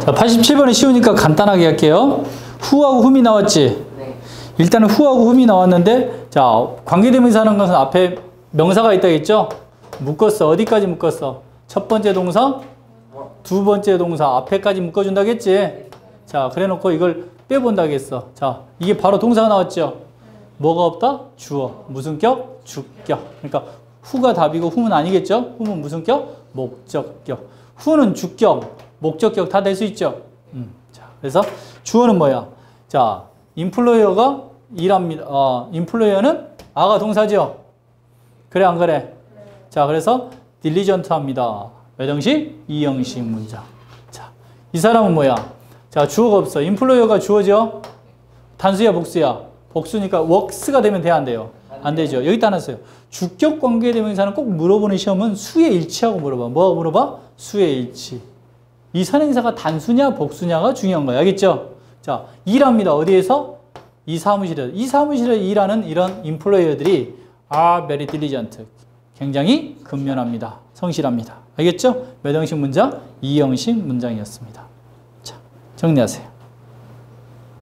자, 87번은 쉬우니까 간단하게 할게요. 후하고 흠이 나왔지? 네. 일단은 후하고 흠이 나왔는데, 자, 관계대명사 하는 것은 앞에 명사가 있다겠죠? 묶었어. 어디까지 묶었어? 첫 번째 동사, 두 번째 동사 앞에까지 묶어준다겠지? 자, 그래 놓고 이걸 빼본다겠어. 자, 이게 바로 동사가 나왔죠? 뭐가 없다? 주어. 무슨 격? 주격. 그러니까 후가 답이고 흠은 아니겠죠? 흠은 무슨 격? 목적격. 후는 주격, 목적격 다 될 수 있죠? 음, 자, 그래서 주어는 뭐야? 자, 인플로이어가 일합니다. 어, 인플로이어는 아가 동사죠? 그래, 안 그래? 자, 그래서 딜리전트 합니다. 몇 형식? 이 형식 문장. 자, 이 사람은 뭐야? 자, 주어가 없어. 인플로이어가 주어죠? 단수야, 복수야? 복수니까 웍스가 되면 돼, 안 돼요? 안 되죠. 여기 따놨어요. 주격 관계 대명사는 꼭 물어보는 시험은 수의 일치하고 물어봐. 뭐하고 물어봐? 수의 일치. 이 선행사가 단수냐, 복수냐가 중요한 거야. 알겠죠? 자, 일합니다. 어디에서? 이 사무실에서. 이 사무실에 일하는 이런 인플로이어들이 are very diligent. 굉장히 근면합니다. 성실합니다. 알겠죠? 몇 형식 문장? 이 형식 문장이었습니다. 자, 정리하세요.